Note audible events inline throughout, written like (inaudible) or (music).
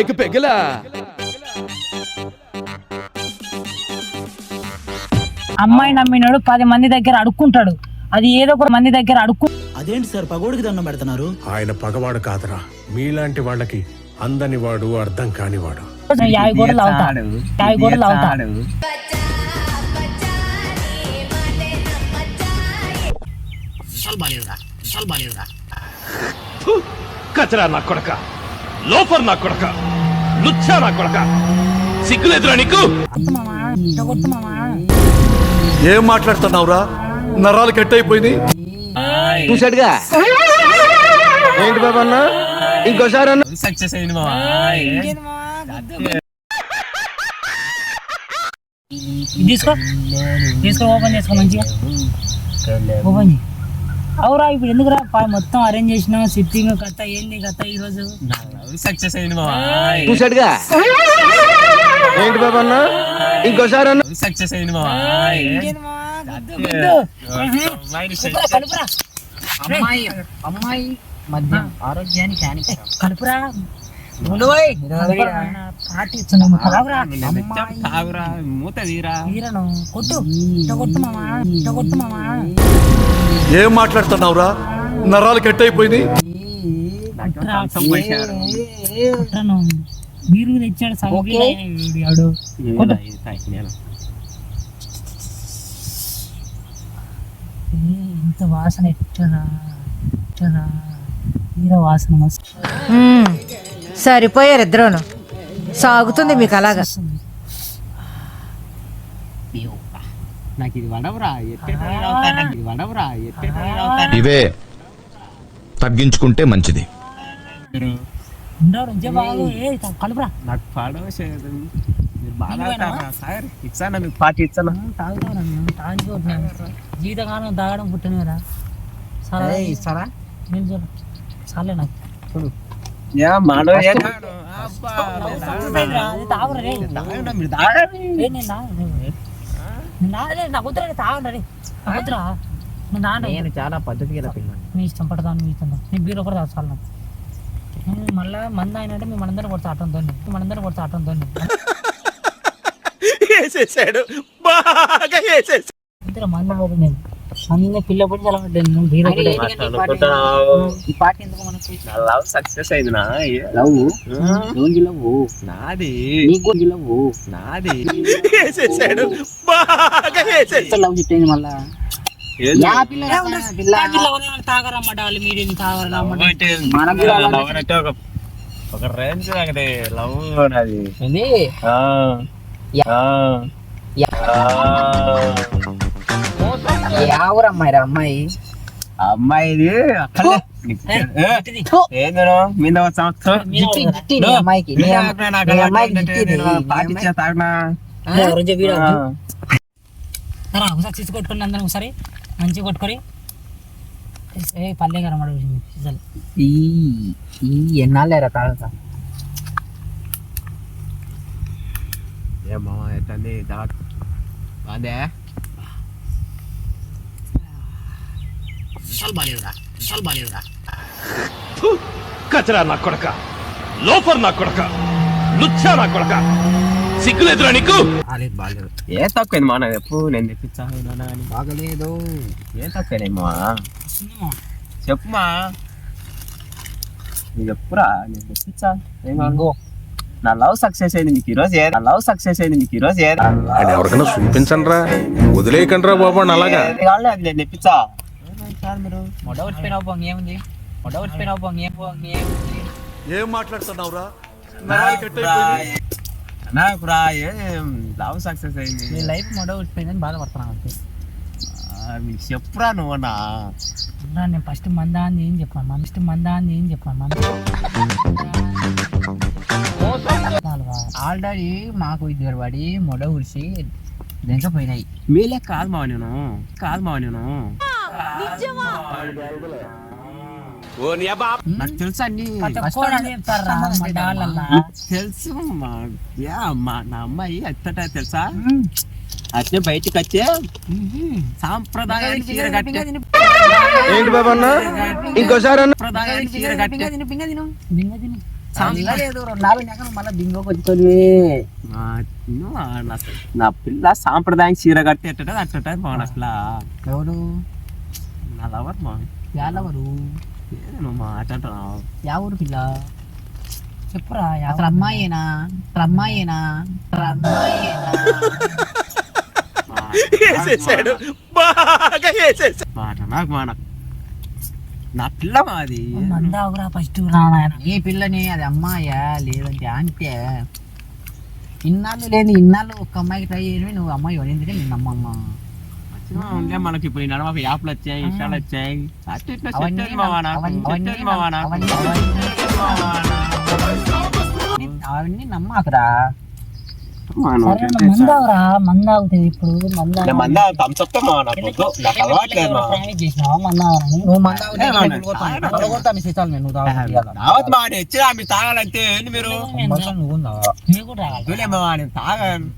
ఎక్కి పెగిలా అమ్మాయి నమ్మినాడు పది మంది దగ్గర అడుక్కుంటాడు. అది ఏదో ఒక మంది దగ్గర అడుక్కు అదేంటి సార్ పగోడికి దండం పెడుతున్నారు? ఆయన పగవాడు కాదురా. మీలాంటి వాళ్ళకి అందని వాడు అర్థం కానివాడు యాభై గోడలు అవుతా యాభై గోడలు అవుతా కచరా నా కొడక. లోఫర్ నా కొడక. లుచ్చా నా కొడక. సిగ్గులేదురా నీకు? ఏం మాట్లాడుతున్నావురా? నరాలు కట్ అయిపోయింది చూసాడుగా ఏంటి బాబా అన్న? ఇంకోసారి అన్న. సక్సెస్ అయింది తీసుకో. తీసుకో ఓపెన్ చేసుకో మంచిగా. ఓపెన్ చేయి. అవురా ఇప్పుడు ఎందుకురా మొత్తం అరేంజ్ చేసినావు సిట్టింగ్ కథ ఏంది కథ ఈ రోజు సక్సెస్ అయింది చూసాడుగా ఏంటి బాబా అన్న? ఇంకోసారి అన్న. సక్సెస్ అయింది అమ్మాయి అమ్మాయి మద్యం ఆరోగ్యానికి హానికరం. కలుపురా తాగురా తాగురా మూత తీరా. తీరను. కొట్టు. ఇట్ట కొట్టు మామా. ఇట్ట కొట్టు మామా. ఏం మాట్లాడుతున్నావురా? నరాలు కట్ అయిపోయింది మీరు తెచ్చాడు ఇంత వాసన ఎట్టరా? ఎట్టరా? తీర వాసన. సరిపోయారు ఇద్దరును. సాగుతుంది మీకు అలాగా? నాకు ఇది వడవరా ఇది వడవరా ఇవే తగ్గించుకుంటే మంచిది. నాకు పడవ మీరు బాగా తాగుతారా సార్ ఇచ్చానా మీకు పార్టీ ఇచ్చానా? జీవితకాలం సరే. ఇస్తారా? నేను చూడు చాలే నాకు. యా నేను చాలా పద్ధతి గల పిల్లని మీ ఇష్టం పడతాను మీ ఇష్టం నీ బీరు కూడా చాలు నాకు. నేను మళ్ళా మంది అయినంటే మేము మనందరం కొడతా ఆటం తోని. మనందరం (laughs) కొడతా ఆటం తోని. వేసేసాడు బాగా వేసేసాడు ఇద్దరు మంది పోదు నేను మంది పిల్ల పొడి చాలా పడ్డాను నేను బీరు ఒకటే. ఈ పాట ఎందుకు? మనకు? నా లవ్ సక్సెస్ అయింది నా లవ్ రోజు లవ్ నాది నీకు లవ్ నాది. వేసేసాడు. బాగా వేసేసాడు. లవ్ చుట్టేది మళ్ళా? ఏంది? యా పిల్ల రా, పిల్ల. పిల్ల ఎవరైనా తాగరమ్మ డాలి మీరు తాగరా లవ్ అంటే మనం కూడా అలానే లవ్ అంటే ఒక ఒక రేంజ్ అది లవ్ అది ఏంది? యావరు అమ్మాయి రా అమ్మాయి? అమ్మాయిది ఏందో మీద సంవత్సరం అమ్మాయికి అమ్మాయి- తాగనా? ఒకసారి చిచ్చు కొట్టుకుని అందరం ఒకసారి. మంచిగా కొట్టుకొని. ఏ పల్లె అసలు ఈ ఈ ఎన్నాళ్ళేరా తాగుతా? ఏమో ఎట్టండి దాట్ బాందే కచరా నా కొడక లోఫర్ నా కొడక లుచ్చా నా కొడక. సిగ్గులేదురా నీకు? ఏ తక్కువైంది మా నాకు ఎప్పుడు నేను తెప్పించా? బాగలేదు. ఏం తక్కువైందమ్మా చెప్పుమా? నువ్వు చెప్పురా నేను తెప్పించా. ఏం కావాలి? నా లవ్ సక్సెస్ అయింది మీకు ఈరోజు నా లవ్ సక్సెస్ అయింది మీకు ఈరోజు ఆయన ఎవరికైనా చూపించండి రా వదిలేయకండి రా బాబు అలాగా. అది నేను తెప్పించా. మీరు మొడ వచ్చిపోయినావు పొంగి ఏముంది? మొడ వచ్చిపోయినావు పొంగి ఏం పొంగి ఏముంది? ఏం మాట్లాడుతున్నావురా? రా ఏం లవ్ సక్సెస్ అయింది. నీ లైఫ్ మొడ ఉడిపోయిందని బాధపడుతున్నాను అంతే. చెప్పురా నువ్వు నా అన్నా, నేను ఫస్ట్ మందా అని ఏం చెప్పాను మన ఫస్ట్ మందా అని ఏం చెప్పాను మన ఆల్రెడీ మాకు ఇద్దరు పడి మొడ ఉడిసి పోయినాయి. మీలే కాదు మావ నేను కాదు మావ నేను. నాకు తెలుసు అన్ని. తెలుసు మా యా మా నా అమ్మాయి అత్తట తెలుసా? అట్నే బయటికి వచ్చే సాంప్రదాయానికి చీర కట్టే. ఏంటి బాబా అన్న? ఇంకోసారి అన్న? సాంప్రదాయానికి చీర కట్టే. బింగ తిను నా- నా పిల్ల సాంప్రదాయం చీర ఎట్టట అట్టట మా అట్లా ఎవరు? నా లవర్ మా మా అంటున్నావు యా ఊరు పిల్ల చెప్పురా అసలు అమ్మాయేనా అసలు అమ్మాయేనా అసలు అమ్మాయేనా వేసేసాడు బాగా వేసేసాడు మాట నాకు మా నాకు నా పిల్ల మాది మందావురా ఫస్ట్ నీ పిల్లని అది అమ్మాయా లేదంటే అంటే ఇన్నాళ్ళు లేదు ఇన్నాళ్ళు ఒక్క అమ్మాయికి ట్రై చేయడమే నువ్వు అమ్మాయి ఎందుకంటే నిన్న అమ్మమ్మ ఉండే మనకి ఇప్పుడు ఈ నడమ యాప్లు వచ్చాయి ఇష్టాలు వచ్చాయి. అట్లా ఇట్లా సెట్ అవన్నీ అయింది మావా నాకు. అవన్నీ- నమ్మాకురా? మందావురా? మందాగుతుంది ఇప్పుడు లే, మందావు మందా thumbs up తో మావా నాకు వద్దు. నాకు అలవాట్లేదు మావా. చేసినావా మందావరని నువ్వు మందావు ఏ అవునా? కొడగొడతా మీ శిష్టాలు నేను రావద్దు మావా, నేను ఇచ్చినా మీరు తాగాలంటే మీరు? తాగాను.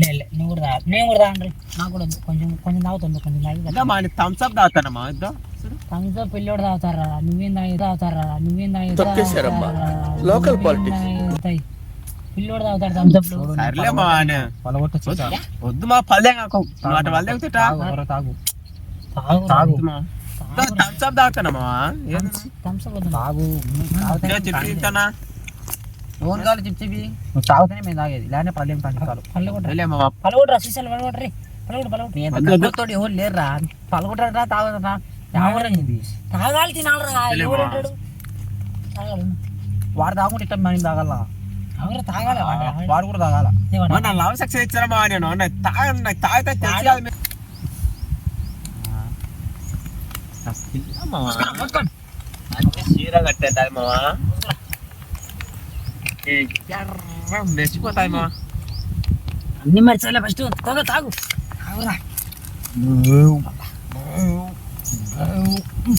లే, లే, నువ్వు కూడా రావాలి నేను కూడా రాండి నాకు కూడా. కొంచెం కొంచెం తాగుతుంది కొంచెం తాగి ఇంకా మా థమ్స్ అప్ తాగుతానమ్మా ఇద్దా? తనతో పిల్లోడు తాగుతారా? నువ్వేం తాగి తాగుతారా? నువ్వేం తాగి తొక్కేశారమ్మా. Local politics. పిల్లోడు తాగుతాడు తంసప్లు సర్లే మా పలగొట్ట శిష్ట వద్దు మా పల్లె నువ్వు అటు తిట్టా తాగు తాగు. తాగు తాగు. థమ్స్ అప్ తాగుతానమ్మా తంసప్ వద్దు. తాగు. చెప్పి ఓన్ కావాలి చిప్ నువ్వు తాగుతూనే మేము తాగేది. లేదంటే పల్లెం మావా పళ్ళు కొట్టరా? సీసాలు వద్దు, వద్దు. తోటి ఎవరు లేరురా? పలగొట్టరా తాగరా తాగరండి తాగాలి తినాలరా. ఎవడు అంటాడు? తాగాలి. వాడు తాగుకుంటే ఇట్లా మనం తాగల? ఎవరు తాగాలి? వాడు. కూడా తాగాల? నా లవ్ సక్సెస్ ఇచ్చారా మా నేను? తాగ తాగితే. అంటే చీర కట్టేటాయి మావా ఈ ఎర్ర మెచ్చిపోతాయి మావా అన్ని మర్చాలే ఫస్ట్ తాగు తాగు తాగురా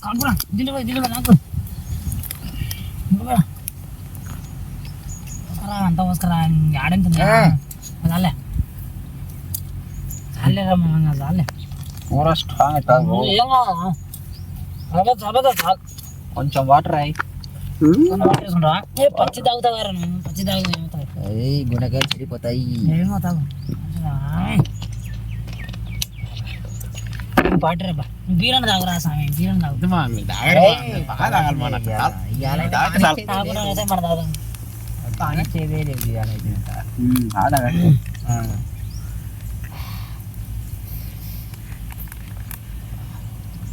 కలుపురా దిల్లు పోయి దిల్లు పోయి నాకు ఇంకొకరా. పోస్కరా, అంత పోస్కరా ఆడెంత చాలే చాలే రమ్మ చాలే కూర స్ట్రాంగ్ తాగు ఏం కాదు అబద్ధం అబద్ధం తాగు కొంచెం వాటర్ అయ్యి కొన్ని వాటర్ వేసుకుంటావా? ఏ పచ్చి తాగుతావారా నువ్వు? పచ్చి తాగు ఏమవుతావు? గుణకాలు చెడిపోతాయి. ఏమవుతావు? పాటరేబ్బా బీరన్న తాగురా స్వామి బీరన్న తాగు. బాగా తాగాలి. తాగితే మన.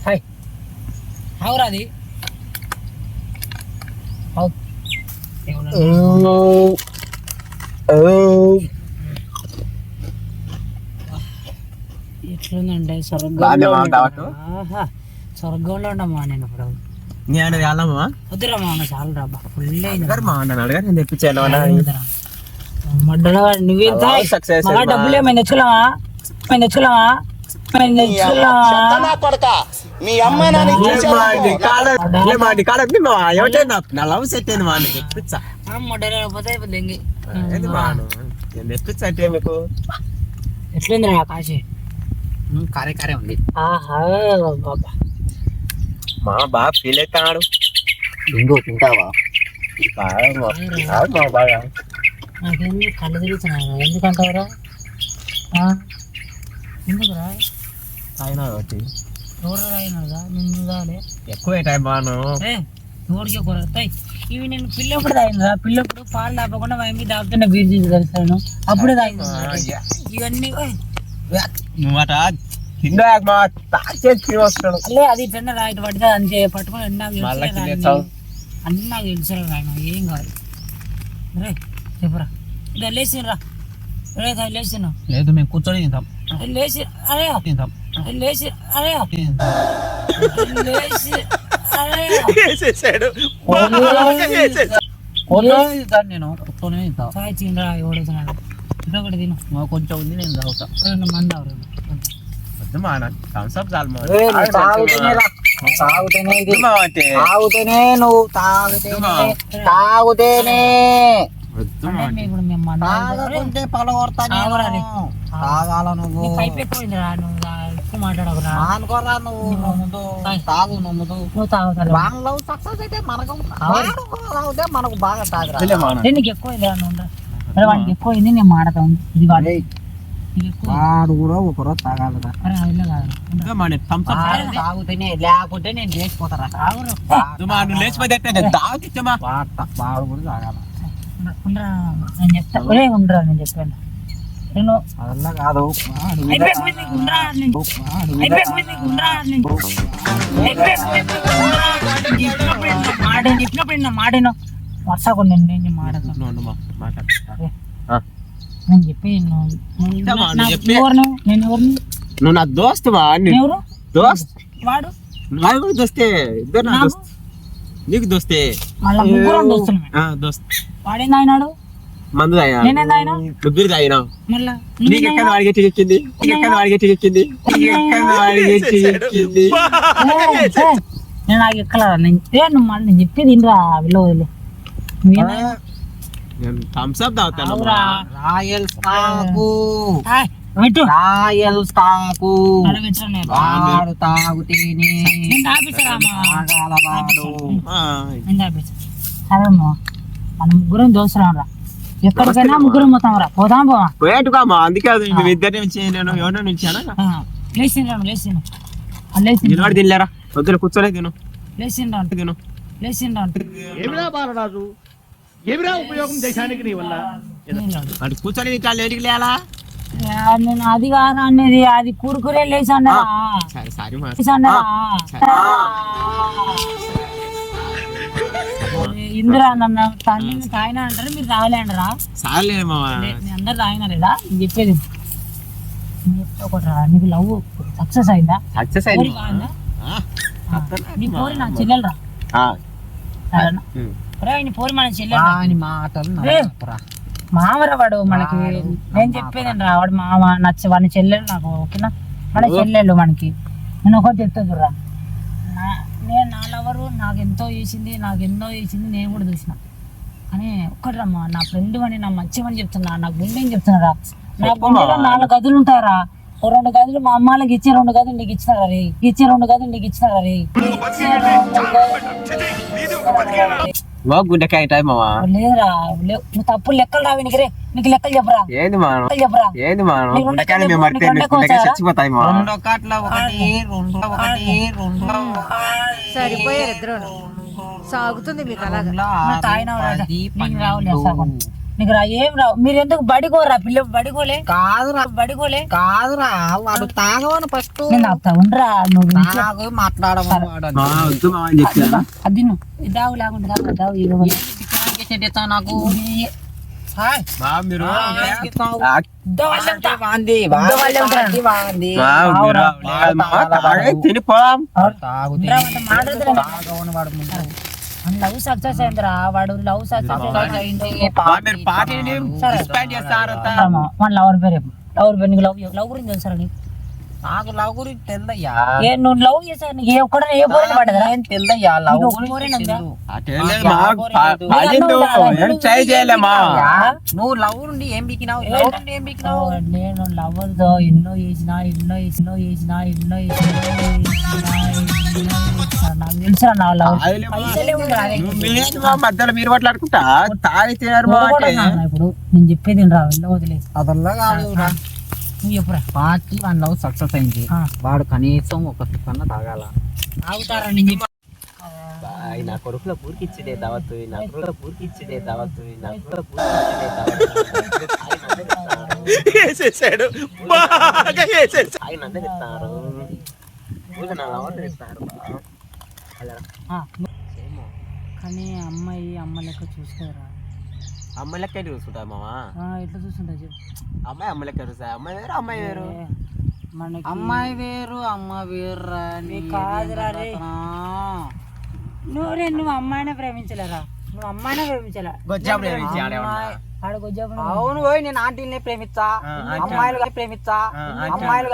హాయ్ అది తాగు. బాగానే స్వర్గంలో స్వర్గంలో ఉండమ్మా నేను ఇప్పుడు? నేను వెళ్ళమ్మా వద్దురా మా చాలు రాబ్బా ఫుల్ అడగారు నేను తెప్పించాను. మడ్డగా నువ్వేంత అమ్మా. డబ్బులు ఏమైనా తెచ్చుకున్నావా? మేము తెచ్చుకున్నావా? నీ నీ మా. ఏమంటే నా- నా లవ్ సెట్ అయింది తెప్పించా ఏంది? నేను తెప్పించా అంటే మీకు? ఎట్లుంది రా కాశీ? కారే కారే ఉంది. ఆహా బాబా. మా బాగా ఫీల్ అవుతాడు ఇంకో తింటావా? మా- బాగా నాకేంది కళ్ళు తిరుగుతున్నాయి ఎందుకంటావురా ఆ? ఎందుకురా? అయినా ఒకటి రాయినదా నిన్ను రాలే ఎక్కువ టైం బాను కూర ఇవి నేను పిల్లప్పుడు తాగిందా? పిల్లప్పుడు పాలు తాపకుండా మా ఇంటికి తాగుతున్న బీర్ తీసి అప్పుడే తాగిందా? ఇవన్నీ అల్లే అది టెన్న రాయిట్ పడితే అంతే పట్టుకొని అన్నీ నాకు. అన్నీ ఏం కాదు. రే చెప్పురా. లేచిరా. రే లేచినా. లేదు మేము కూర్చొని తింటాం. లేచి అరే. తింటాం. లేచి అరే. లేచి అరే. వేసేసాడు నేను కూర్చొని తింటా సాయి తినరా ఎవడవుతున్నాడు ఇంకొకటి తిను. మా కొంచెం ఉంది నేను తాగుతా. రెండు మంది అవరు వద్దు మా నాకు థమ్స్ అప్ చాలు మా తాగుతేనే వద్దు మా అంటే. తాగుతేనే నువ్వు తాగుతేనే. తాగుతేనే. తాగకుంటే పలగొడతా. తాగాల నువ్వు. ఎక్కువ మాట్లాడకురా. అనుకోరా నువ్వు. నమ్ముదు తాగు నమ్ముదు నువ్వు సక్సెస్ అయితే మనకు బాగా తాగురా. నీకు ఎక్కువ అరే వాడికి ఎక్కువ అయింది నేను మాడతాను ఇది కాదు ఇది ఎక్కువ వాడు కూడా ఒకరోజు తాగాలిరా. అరే అది కాదు. ఇంకా మా నేను thumbs up. వాడు తాగుతేనే లేకుంటే నేను లేచిపోతారా? తాగురు. ఇమ్మా, నువ్వు లేచిపోతే ఎట్లా? నేను తాగుతిచ్చమ్మా. వాడు తా- వాడు కూడా తాగాల. ఉండరా నేను చెప్తా. ఒరే ఉండరా నేను చెప్పాను. నేను అదల్లా కాదు. మాట చెప్పినప్పుడు మాట నేను నువ్వు. నేను చెప్పి నా- నువ్వు చెప్పే- ఎవరిని? నేను ఎవరిని? నువ్వు నా దోస్తు ఎవరు? వాడు? నాకు దోస్తే? ఇద్దరు నా నాకు? దోస్త్. నీకు దోస్తే? వాడేంది మందు తాగినా? నేనేంది అయినా ముగ్గురు తాగినావు మళ్ళా నీకు ఎక్కడ వాడికి ఎట్టి ఎక్కింది నీకు ఎక్కడ వాడికి ఎట్టి ఎక్కింది నీకు ఎక్కడ వాడికి ఎట్టి ఎక్కింది నేను నాకు ఎక్కలా నేను మళ్ళీ నేను చెప్పేది ఇంద్రా వీళ్ళు వదిలే నువ్వేనా? నేను థమ్స్ అప్ తాగుతాను. రాయల్ స్టాకు పెట్టు. Royal Stag. వాడు తాగుతేనే మనం ముగ్గురం దోసరాం రా. ఎక్కడికైనా ముగ్గురం పోతాం రా. పోదాం పోవా పోయేట్టుగా అమ్మా అందుకే అది నువ్వు ఇద్దరిని నుంచి నేను ఎవరిని నుంచి లేచిండ్రా లేచిండు. లేచిండు. నిలబడి తినలేరా? వద్దులు కూర్చోలే తిను. లేచిండ్రా. తిను. లేచిండ్రా. ఏమిరా బాలరాజు? ఏమిరా ఉపయోగం దేశానికి నీ వల్ల? కూర్చొని ఇట్లా లేటికి లేలా నేను అది కాదు అనేది అది కూరుకురే లేచండరా సరే సారీ మా లేచండరా ఇందిరా నన్ను తాగినా అంటారు మీరు మీ అందరు నేను చెప్పేది ఒకటి రా నీకు లవ్ సక్సెస్ అయిందా? సక్సెస్ పోరి అయింది. కాదా? ఆ. నీ పోరి నా చెల్లెలరా ఆ. సరేనా? ఉమ్. ఒరే నీ పోరి మన చెల్లెలు వాని మాటలు నమ్మకురా. మామరా వాడు మనకి నేను చెప్పేది రా. వాడు మామ నచ్చ వాడి చెల్లెలు నాకు ఓకేనా? మన చెల్లెలు మనకి. నేను ఒకటి చెప్తా చూడరా నా- నేను నా లవరు నాకు ఎంతో చేసింది నాకు ఎన్నో చేసింది నేను కూడా చూసిన. కానీ ఒక్కటి రమ్మా నా ఫ్రెండ్ అని నా మంచి అని చెప్తున్నా నాకు గుండె అని చెప్తున్నారా? నా గుండెలో నాలుగు గదులు ఉంటారా ఓ రెండు గదులు మా అమ్మాలకి ఇచ్చే రెండు గదులు నీకు ఇచ్చినారా రే? ఇచ్చే రెండు గదులు నీకు ఇచ్చినారా రే? గుండెకాయ టైం మామ లేదురా నువ్వు తప్పులు లెక్కలు రావి నీకు రే. నీకు లెక్కలు చెప్పరా? ఏంది మామ లెక్కలు చెప్పరా? ఏంది మేము మరితే ఉండకాయ చచ్చిపోతాయి మామ రెండు ఒకట్ల ఒకటి రెండు ఒకటి రెండు సరిపోయారు ఇద్దరు సాగుతుంది మీకు అలాగా. నీకు రా ఏం రావు. మీరు ఎందుకు బడికోరా పిల్ల? బడికోలే? కాదురా. బడికోలే? కాదురా. వాడు తాగవని ఫస్ట్. నేను తాగుతా. ఉండరా? నువ్వు ఇంట్లో- తాగు మాట్లాడమని వాడు మామ వద్దు మామ అని చెప్పాను అది నువ్వు చేసేది ఇస్తా నాకు? లవ్ సక్సెస్ అయిందిరా వాడు లవ్ సక్సెస్ అయింది చేస్తారు మన లవర్ పేరు. లవర్ పేరు నీకు లవ్ లవ్ గురించి తెలుసా నీకు నాకు లవ్ గురించి తెల్లయ్యా ఏ నువ్వు లవ్ చేసా నీకు? ఏ ఒక్కడ ఏ పడదా ఏం తెల్లయ్యా లవ్ నీకు గురించి? తెల్దు. ఏం ట్రై చేయలే మామ యా, నువ్వు లవ్ నుండి ఏం బికినావు లవ్ నుండి ఏం బికినావు నేను లవర్తో ఎన్నో చేసిన ఎన్నో చేసిన ఎన్నో చేసిన నాకు తెలుసా నా లవ్. పైసలే ఉండరా మధ్యలో మీరు మాట్లాడుకుంటా? తాగి తినారు అంటే ఇప్పుడు. నేను చెప్పేది రా వెళ్ళ వదిలేదు అదల్లా కాదు నువ్వు చెప్పురా పార్టీ వన్ లవ్ సక్సెస్ అయింది. వాడు కనీసం ఒక కన్నా తాగాల. ఆగుతారా నేను నా కొడుకుల పూరికిచ్చిడే దావత్తు నా కొడుకుల పూరికిచ్చిడే దావత్తు (laughs) నా కొడుకుల పూరికిచ్చిడే దావత్తు. వేసేసాడు బాగా వేసేసాడు ఆయన అందరు ఇస్తారు నా కానీ అమ్మాయి అమ్మ లెక్క చూసుకోరా? అమ్మ లెక్క చూసుకుంటా మామ? ఎట్లా చెప్పు. అమ్మాయి అమ్మ లెక్క చూస్తా అమ్మాయి వేరు అమ్మాయి వేరు. మనకి అమ్మాయి వేరు అమ్మ వేరు నీ కాదురా రే. నువ్వు రే నువ్వు అమ్మాయినే ప్రేమించలేరా? నువ్వు అమ్మాయినే ప్రేమించలే? అవును పోయి నేను ఆంటీనే ప్రేమించా ఆ, ఆంటీ. అమ్మాయిలు ప్రేమించా ఆ, ఆంటీ. అమ్మాయిలు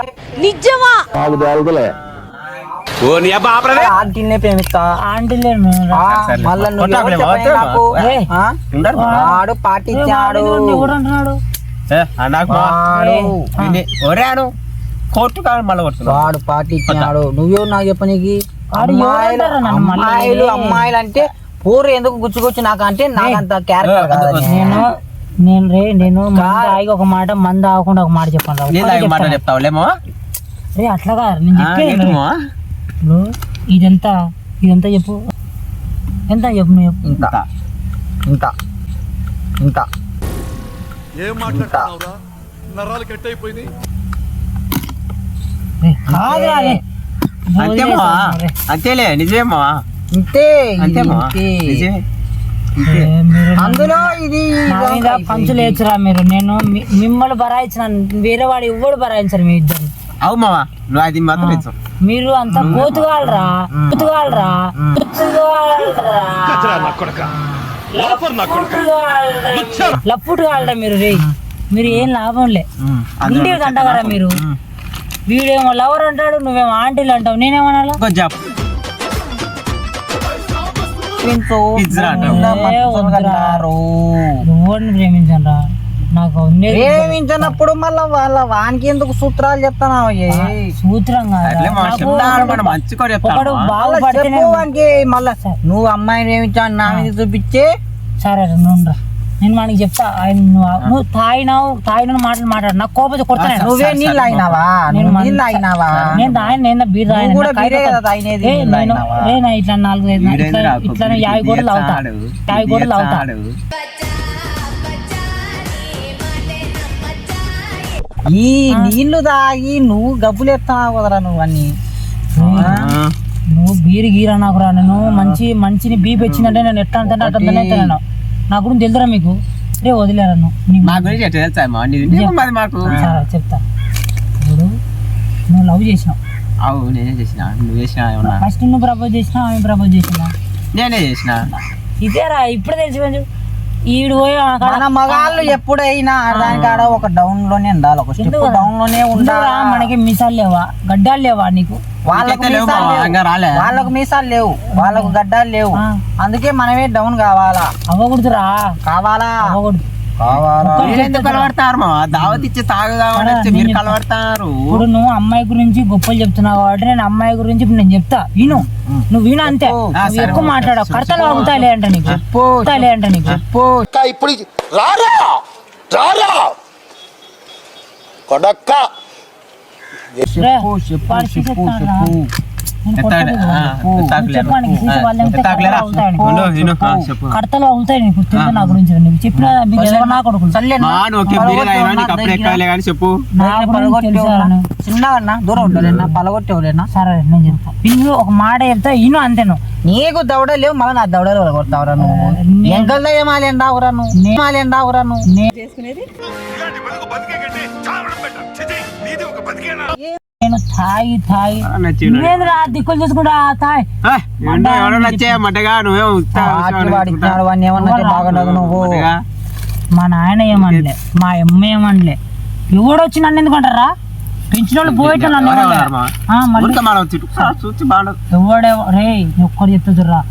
ఓ నీ అబ్బా ఆపరదే. ఆంటీనే ప్రేమిస్తా. ఆంటీలే ఆ, మళ్ళా నువ్వు కొట్టాపులే, ఎవరు చెప్పాయి వద్దు. నాకు? ఏ. ఆ? ఉండరు వాడు పార్టీ ఇచ్చాడు కోర్టు కాదు మళ్ళీ వాడు పార్టీ ఇచ్చినాడు నువ్వే నాకు చెప్పనీకి అమ్మాయిలు? అమ్మాయిలు అమ్మాయిలు అంటే పూర్వ ఎందుకు గుచ్చుకొచ్చు నాకు అంటే నాకంత క్యారెక్టర్ కాదు. నేను నేను రే నేను ఆగి ఒక మాట మంద ఆగకుండా ఒక మాట చెప్పాను మాట. చెప్తావులేమో రే అట్లా కాదు నేను ఇప్పుడు ఇదంతా ఇదంతా చెప్పు. ఎంత చెప్పు నువ్వు చెప్పు. ఇంత. ఇంత. ఇంత. ఏం మాట్లాడుతున్నావురా? నరాలు కట్ అయిపోయింది రే, కాదురా రే. అంతేమా. అంతేలే నిజమేమా ఇంతే ఇది అంతేమా. నిజమే. అందులో ఇది నా మీద పంచులు వేయచ్చురా మీరు. నేను మిమ్మల్ని బరాయించిన వేరే వాడు ఎవడు బరాయించరు మీ ఇద్దరు అవు మావా నువ్వు అది మాత్రం ఇచ్చు మీరు అంతా కోతుగాలరా కోతుగాలరా లప్పుటు కాలరా మీరు రే. మీరు ఏం లాభం లే ఇంటి అంటారా మీరు. వీడేమో లవర్ అంటాడు నువ్వేమో ఆంటీలు అంటావు. నేనేమనాలా? కొంచెం దీంతో పిజ్జా నాకు ప్రేమించినప్పుడు మళ్ళా వాళ్ళ వానికి ఎందుకు సూత్రాలు? సూత్రం చెప్తాను చెప్పు వానికి మళ్ళా నువ్వు అమ్మాయిని ప్రేమించావు నా మీద చూపించి? సరే నువ్వు రా. నేను వానికి చెప్తా ఆయన నువ్వు నువ్వు తాగినావు తాగిన మాటలు మాట్లాడు. నాకు కోపం కొడతాను. నువ్వే నీళ్ళు అయినావా నేను నీళ్ళు అయినావా నేను తాగిన నేను బీర్ తాగిన. ఇట్లా నాలుగు ఐదు ఇట్లా యాభై గోడలు అవుతా. యాభై గోడలు అవుతా. ఈ నీళ్ళు తాగి నువ్వు గబ్బులు ఎత్తున్నావు కదరా నువ్వు అన్ని. నువ్వు బీరు గీరా నాకు రా నేను మంచి మంచిని బీపీ వచ్చిందంటే నేను ఎట్లా అంటే అట్లా నేను నా గురించి తెలుదురా మీకు? రే వదిలేరా నువ్వు? గురించి ఎట్లా తెలుసా సరే చెప్తా. ఇప్పుడు నువ్వు లవ్ చేసినావు. అవు నేనే చేసిన. నువ్వు చేసిన ఫస్ట్ నువ్వు ప్రపోజ్ చేసినావు ఆమె ప్రపోజ్ చేసినా నేనే చేసిన. ఇదేరా ఇప్పుడే తెలిసిపోయింది. ఈడు పోయి మన మగాళ్ళు ఎప్పుడైనా దానికాడ ఒక డౌన్లోనే ఉండాలి ఒక స్టెప్? డౌన్లోనే ఉండాలి? మనకి మిసాలు లేవా? గడ్డాలు లేవా నీకు? వాళ్ళకు మీసాలు లేవు. వాళ్ళకు మీసాలు లేవు. వాళ్ళకు గడ్డాలు లేవు. అందుకే మనమే డౌన్ కావాలా? అవ్వకూడదురా. కావాలా? అవ్వకూడదు. కలబడతారు మా దావత్ ఇచ్చి తాగుదామని వచ్చి మీరు కలబడతారు ఇప్పుడు నువ్వు అమ్మాయి గురించి గొప్పలు చెప్తున్నావు కాబట్టి నేను అమ్మాయి గురించి ఇప్పుడు నేను చెప్తా. విను. నువ్వు విను అంతే. ఎక్కువ మాట్లాడవు. కడతలు వాగుతాయిలే అంట నీకు. చెప్పు వాగుతాయిలే అంట నీకు. ఇప్పుడు రారా? రారా? కొడక్క. చెప్పు చెప్పు చెప్పు. చెప్పు. నేను? కడతలు వాగుతాయి నీకు. నా గురించి నీకు చెప్పిన నా చెప్పు? చిన్నగా దూరం ఉండలేనా పలగొట్టేవులేనా సరే నేను చెప్తా. ఒక మాట చెప్తా ఇను అంతే నువ్వు నీకు దవడ లేవు మళ్ళీ నా దవడలు కొడతావురా నువ్వు. ఎంకల్లో ఏమాలి ఎండావురా నువ్వు? నే- ఏమాలి ఎండావురా నువ్వు? ఇలాంటి బతుకు తాగి తాగి నువ్వేంద్రా దిక్కులు చేసుకుంటా? తాయి ఎవడో నువ్వే. మా నాయన ఏమనలే మా అమ్మ ఏమనలే ఎవడొచ్చి నన్ను ఎందుకంటారా? పెంచిన వాళ్ళు పోయేట నన్ను ఎవడెవ రే ఒక్కడు చెప్తుర్రా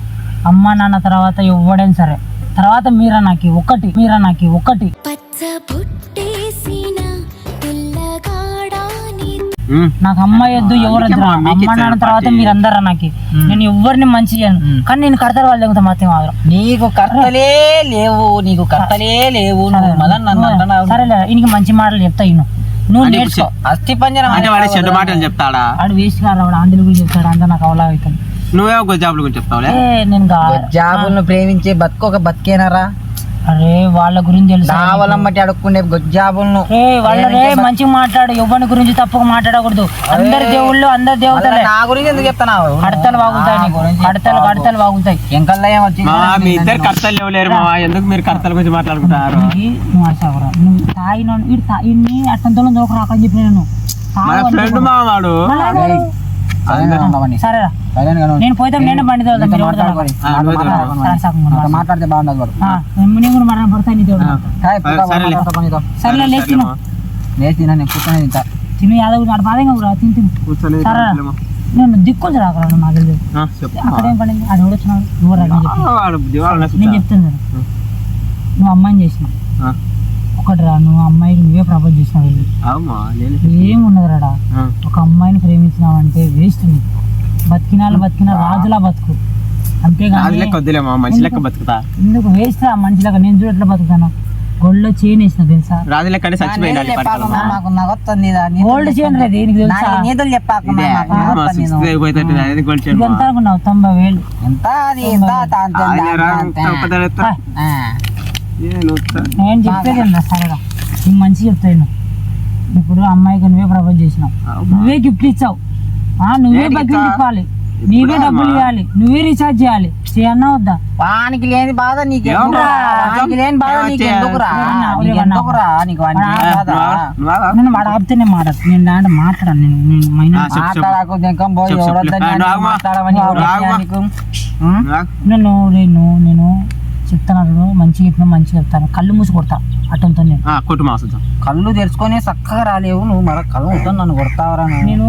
అమ్మ నాన్న తర్వాత ఎవడైనా సరే. తర్వాత మీరా నాకు ఒకటి మీరా నాకు ఒకటి పచ్చ నాకు అమ్మ ఎద్దు ఎవరు అమ్మకి అమ్మ నాన్న తర్వాత. మీరందరా నాకు. నేను ఎవరిని మంచి చేయను. కానీ నేను కడతారు వాళ్ళు లేకపోతే మాత్రం మాత్రం నీకు కర్తలే లేవు నీకు కర్తలే లేవు. సరేలే ఈయనకి మంచి మాటలు చెప్తా ఇను నువ్వు నేర్చుకో. అస్థి పంజరం అంటే వాడే చెడ్డ మాటలు చెప్తాడా? ఆడు వేస్ట్ కాదు వాడు ఆంధ్ర గురించి చెప్తాడు? అంతా నాకు అవలా అవుతుంది. నువ్వే ఒక జాబుల గురించి చెప్తావులే? ఏ నేను జాబులను ప్రేమించే బతుకు ఒక బతికేనారా? అరే వాళ్ళ గురించి తెలుసు దావలమ్మటి అడుక్కునే గొజ్జాబులను. రే వాళ్ళ రే మంచిగా మాట్లాడు. ఎవరి గురించి తప్పుగా మాట్లాడకూడదు. అందరి దేవుళ్ళు అందరి దేవతలే. నా గురించి ఎందుకు చెప్తున్నావు? కడతలు వాగుతాయి నీకు. కడతలు కడతలు వాగుతాయి. ఎంకల్లా ఏం వచ్చింది మా మీ ఇద్దరు కర్తలు లేవులేరు మా ఎందుకు మీరు కర్తల గురించి మాట్లాడుకుంటారు ఇది నువ్వు అరసావురా నువ్వు తాగిన వీడు తా ఇన్ని అట్టంతలో దోక రాకని చెప్పి నేను. ఫ్రెండ్ చెప్పు. మా వాడు మళ్ళా అన్నాడు. సరేరా. నేను పోతే నేను బండి. సరే. మాట్లాడితే బాగుండదు నేను కూడా మరణ పడతాను. సరేలే. లేచి తిన్నా నేను కూర్చొని తింటా. తిను యాదవ్ నాడు బాధంగా కూడా తిని తిను. సరే. నేను దిక్కులు చెప్పు. అక్కడేం పడింది ఆడు నేను చెప్తాను సరే నువ్వు అమ్మాయిని చేసినావు. ఆ. ఒకటి రా నువ్వు అమ్మాయికి నువ్వే ప్రపోజ్ చేసినావు వెళ్ళి. ఏమున్నది రాడా. ఒక అమ్మాయిని ప్రేమించినావు అంటే వేస్ట్ నీకు. బతికినాలు బతికిన రాజులా బతుకు. అంతేగాని లెక్క మంచి లెక్క బతుకుతా. ఎందుకు? వేస్ట్ రా మంచిలాగా నేను చూడ ఎట్లా బతుకుతాను. గొళ్ళలో చైన్ వేసిన తెలుసా? రాజు పట్టణంలో. మాకు నగొస్తుంది గోల్డ్ చైన్ నీతులు చెప్పాక గోల్డ్ ఇది ఎంత అనుకున్నావు? తొంభై వేలు. ఎంత అది ఎంత. నేను చెప్పేది సరేగా నీకు మంచి చెప్తాను ఇప్పుడు అమ్మాయికి నువ్వే ప్రపోజ్ చేసినావు? నువ్వే గిఫ్ట్ ఇచ్చావు. నువ్వే బకెట్ నీవే డబ్బులు? ఇవ్వాలి. నువ్వే రీఛార్జ్ చేయాలి. చేయన్నా వద్దా? వానికి లేని బాధ నీకు. వానికి లేని బాధ నీకు ఎందుకురా? నీకు. ఎందుకురా? వానికి బాధ. ఆగు. నేను వాడు ఆపితేనే మాడదు నేను దాంట్లో మాట్లాడాను. నేను నేను మైన. మాట్లాడకు జంకం పోయి. ఎవరొద్దని. మాట్లాడమని నేను నేను చెప్తాను మంచిగా చెప్పిన మంచిగా చెప్తాను కళ్ళు మూసి కొడతా. నేను కొట్టు సుద్దాం. కళ్ళు తెరుచుకొని చక్కగా రాలేవు. నువ్వు మళ్ళీ కళ్ళు ఉంటుంది నన్ను కొడతావరా నువ్వు నేను.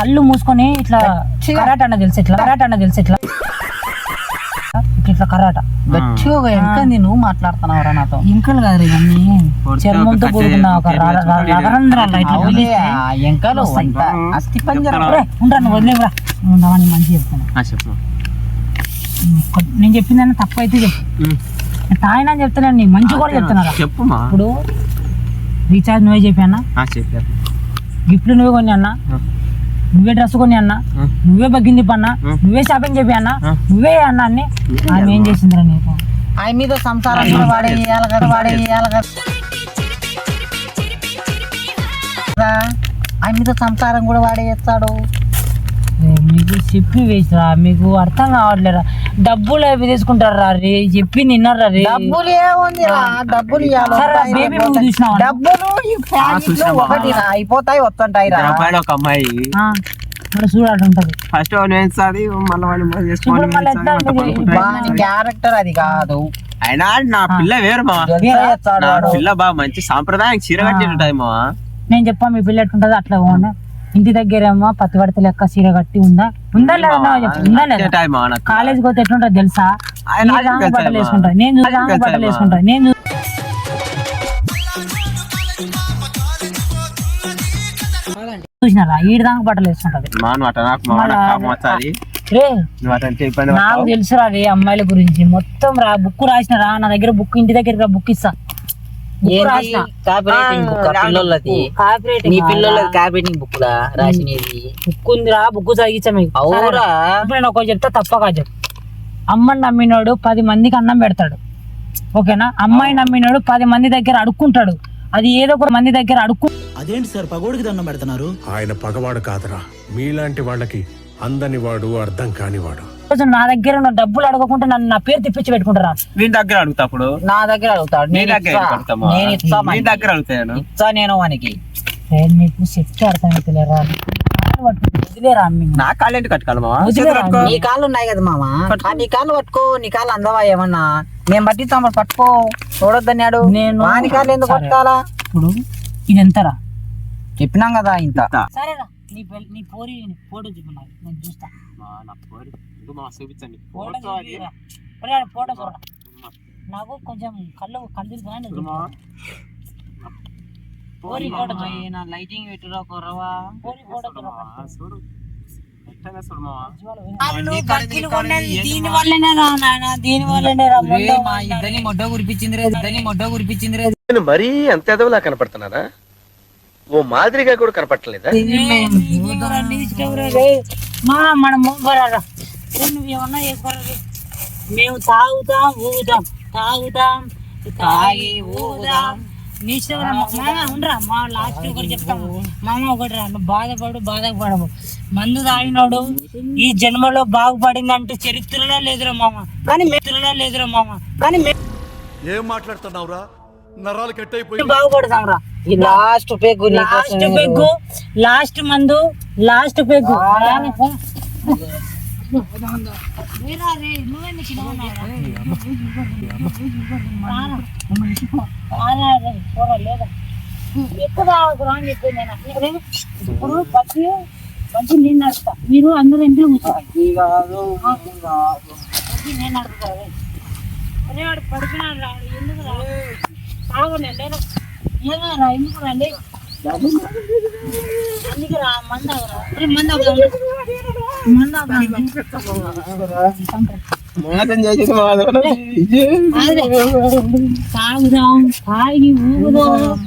కళ్ళు మూసుకొని ఇట్లా కరాట అన్న తెలుసు ఇట్లా? కరాట అన్న తెలుసు ఇట్లా? ఇట్లా కరాట. గట్టిగా వెనక నువ్వు మాట్లాడుతున్నావురా నాతో. ఇంకలు కాదు ఇవన్నీ. చర్మంతో కూడుకున్న ఒక రగరంధ్రాలు ఇట్లా ఎంకలు అస్థి పంజరం ఉండరా నువ్వు వదిలేవురా. నువ్వు ఉండవని మంచిగా చెప్తాను నేను చెప్పిందని తప్పు అయితే చెప్పు. తాయినా చెప్తాను నీ మంచి కూడా చెప్తున్నారా? చెప్పు మా ఇప్పుడు రీఛార్జ్ నువ్వే చెప్పానా ఆ, చెప్పు. గిఫ్ట్లు నువ్వే కొని అన్నా. నువ్వే డ్రెస్ కొని అన్నా. నువ్వే బగ్గింది పన్నా. నువ్వే షాపింగ్ చెప్పి అన్నా. నువ్వే అన్నా అన్ని? ఆమె ఏం చేసిందిరా నీకు? ఆయన మీద సంసారం కూడా వాడే ఇయ్యాలి కదా వాడే ఇయ్యాలి కదా. ఆయన మీద సంసారం కూడా వాడే చేస్తాడు. ఏ, మీకు చెప్పి వేసిరా మీకు అర్థం కావట్లేరా డబ్బులు అవి తీసుకుంటారా రే? చెప్పి నిన్నారా రే. డబ్బులు ఏముంది రా డబ్బులు ఇయ్యాలి. సరే, వస్తాయి, baby పోతాయి. movie చూసినావా? డబ్బులు ఈ ప్యాకెట్లు చూసినావా? ఒకటి రా అయిపోతాయి వస్తుంటాయి రా అబ్బాయి ఒక అమ్మాయి. ఆ, మరి చూడాలి ఉంటది ఫస్ట్ వాడిని వేస్తుంది మళ్ళీ వాడిని మోసం చేసుకొని ఇప్పుడు మళ్ళీ ఎట్లా వేస్తాడు, ఉంటుంది? పట్టుకుంటాడు. వాని క్యారెక్టర్ అది కాదు. అయినా నా పిల్ల వేరు మా జల్సా చేస్తాడు. నా వాడు పిల్ల బాగా మంచి సాంప్రదాయం. చీర కట్టి ఉంటది మా నేను చెప్పా మీ పిల్ల ఎట్లుంటదో అట్లా పోండి. ఇంటి దగ్గర ఏమో పత్తి పడితే లెక్క సీర కట్టి ఉందా? ఉందా లేదా కాలేజీకి పోతే ఎట్లుంటుంది తెలుసా? బట్టలు? వేసుకుంటా నేను బట్టలు? వేసుకుంటా నేను చూసినారా? ఈ రంగు బట్టలు వేసుకుంటది. నాకు. తెలుసురా రే అమ్మాయిల గురించి. మొత్తం రా బుక్ రాసినారా నా దగ్గర బుక్ ఇంటి దగ్గర బుక్ ఇస్తా. నీ పిల్లలది. కాపీరైటింగ్ బుక్ రాసినది. బుక్ ఉందిరా బుక్ చదివించా మీకు అవురా. సరేనా? ఇప్పుడు నేను ఒకటి చెప్తా తప్పక చెప్పు అమ్మని నమ్మినోడు పది మందికి అన్నం పెడతాడు. ఓకేనా? అమ్మాయి నమ్మినోడు పది మంది దగ్గర అడుక్కుంటాడు. అది ఏదో ఒక మంది దగ్గర అడుక్కు అదేంటి సార్ పగోడికి దండం పెడుతున్నారు? ఆయన పగవాడు కాదురా. మీలాంటి వాళ్ళకి అందని వాడు అర్థం కానివాడు రోజు నా దగ్గర ఉన్న డబ్బులు అడగకుండా నన్ను నా పేరు తిప్పించి పెట్టుకుంటారా? వీని దగ్గర అడుగుతా అప్పుడు. నా దగ్గర అడుగుతాడు నీ నేను దగ్గర అడుగుతామా? నేను నీ మనకి. దగ్గర అడుగుతాను ఇచ్చా నేను వానికి. నీకు చెప్తే అర్థమైతలేరా కాళ్ళు వదిలేరా అమ్మి? నా కాళ్ళేంటి వదిలేరా. నీ కాళ్ళు ఉన్నాయి కదా మామ ఆ నీ కాళ్ళు పట్టుకో నీ కాళ్ళు అందవా ఏమన్నా? నేను పట్టిస్తాం మరి పట్టుకో. చూడొద్దన్నాడు నేను- వాని కాళ్ళు ఎందుకు సరే. పట్టుకోవాలా? ఇప్పుడు ఇది ఎంతరా చెప్పినాం కదా ఇంత. సరేరా. నీ పెళ్ళి నీ పోరి నేను చూస్తా. మా, నా మా చూపించండి ఫోటో అది. ఫోటో నాకు కొంచెం కళ్ళు కళ్ళు చూడమా. పోరి ఫోటో చూడు. నా లైటింగ్ పెట్టురా కొరవా పోరి ఫోటో చూడు. దీని వల్లనే రా నాయన దీని వల్లనే రా మొండ మా ఇద్దరిని మొడ్డ కురిపించింది రే ఇద్దరిని మొడ్డ కురిపించింది రే. నేను మరీ అంత ఎదవలా కనపడుతున్నారా ఓ మాదిరిగా కూడా కనపడలేదా మా మనం ముంబరారా నువ్వు ఏమన్నా చేసుకోరా రే. మేము తాగుతాం ఊగుతాం. తాగుతాం తాగి ఊగుతాం. నీ మామ. ఉండరా. మా లాస్ట్ ఒకటి చెప్తాము మామ ఒకటి రా. నువ్వు బాధపడు బాధపడవు మందు తాగినోడు ఈ జన్మలో బాగుపడిందంటే చరిత్రలో లేదురా మామ. కానీ చరిత్రలో లేదురా మామ. కానీ మేము ఏం మాట్లాడుతున్నావురా? నరాలు కట్ అయిపోయి బాగుపడతాం రా. ఈ last peg last peg last మందు లాస్ట్ పెగ్గు. ఇప్పుడు పచ్చి మంచి నేను నడుస్తా మీరు అందరూ ఇంట్లో కూర్చోవాలి నేను నడుపుతా పడుకున్నాను రాడు ఎందుకు రా? తాగ నేను ఏమో రా ఎందుకు రండి చేసేది మాధవ తాగుదాం తాగి ఊగుదాం.